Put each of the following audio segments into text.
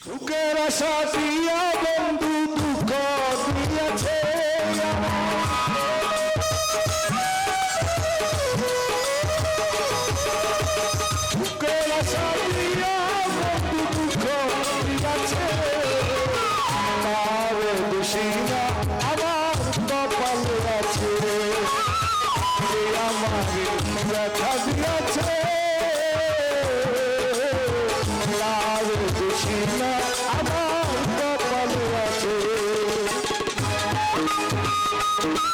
সুখের আশা দিয়া বন্ধু দুঃখ দিয়েছে। সুখের আশা দিয়া বন্ধু দুঃখ দিয়েছে। তার দোষী না, আমার কপালে আছে সে আমাকে ব্যথা দিয়েছে।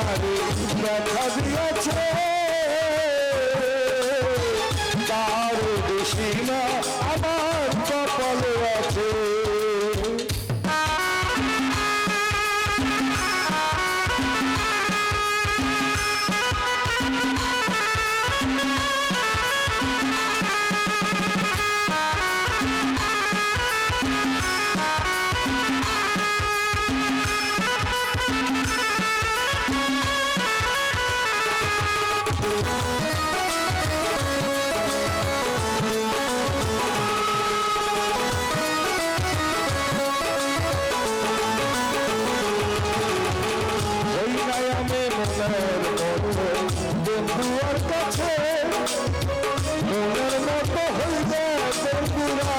আমারে ব্যথা দিয়েছে তার বেশি না বন্ধুয়ার কাছে মনের মতো হইবে মতো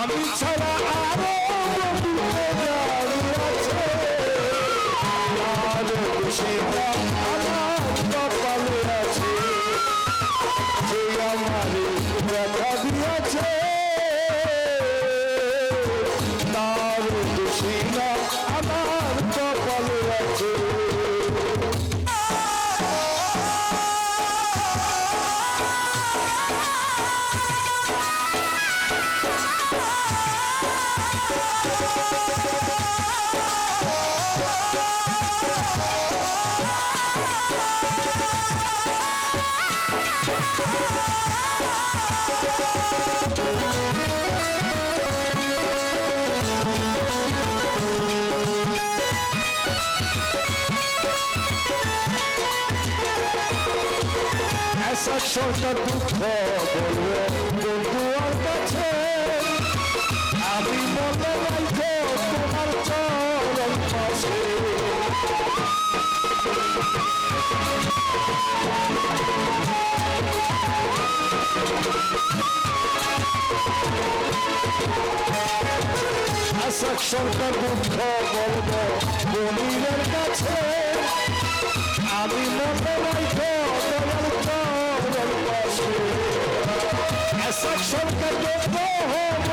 আমি ছাড়া সরকার দুঃখ বলব বন্ধুয়ার কাছে আমি মনে রাখো তোমার চরণ পাশে। আশা দুঃখ বলব বনিরের কাছে আমি মনে রাখো কৃতজ্ঞ হব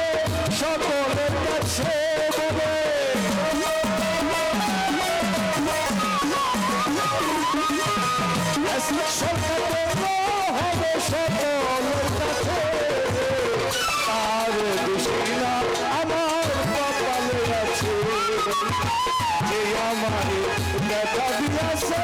সকলের কাছে সরকার হবে সকলের কাছে আর দুশিলা আমার কপালে আছে আমার দেখা দিয়েছে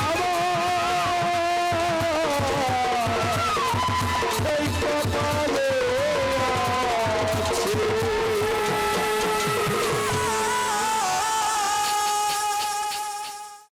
আমার